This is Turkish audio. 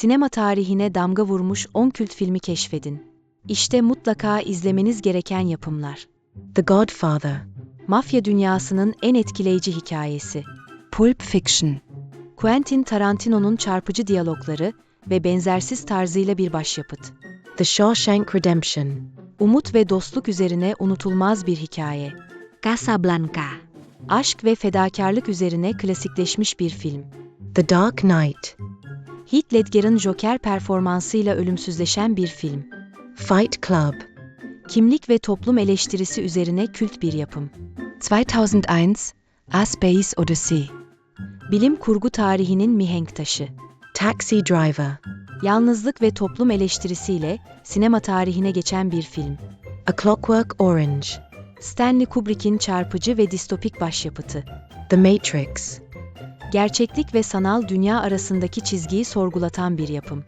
Sinema tarihine damga vurmuş 10 kült filmi keşfedin. İşte mutlaka izlemeniz gereken yapımlar. The Godfather, Mafya dünyasının en etkileyici hikayesi. Pulp Fiction, Quentin Tarantino'nun çarpıcı diyalogları ve benzersiz tarzıyla bir başyapıt. The Shawshank Redemption, Umut ve dostluk üzerine unutulmaz bir hikaye. Casablanca, Aşk ve fedakarlık üzerine klasikleşmiş bir film. The Dark Knight, Heath Ledger'ın Joker performansıyla ölümsüzleşen bir film. Fight Club, Kimlik ve toplum eleştirisi üzerine kült bir yapım. 2001, A Space Odyssey, Bilim kurgu tarihinin mihenk taşı. Taxi Driver, Yalnızlık ve toplum eleştirisiyle sinema tarihine geçen bir film. A Clockwork Orange, Stanley Kubrick'in çarpıcı ve distopik başyapıtı. The Matrix, Gerçeklik ve sanal dünya arasındaki çizgiyi sorgulatan bir yapım.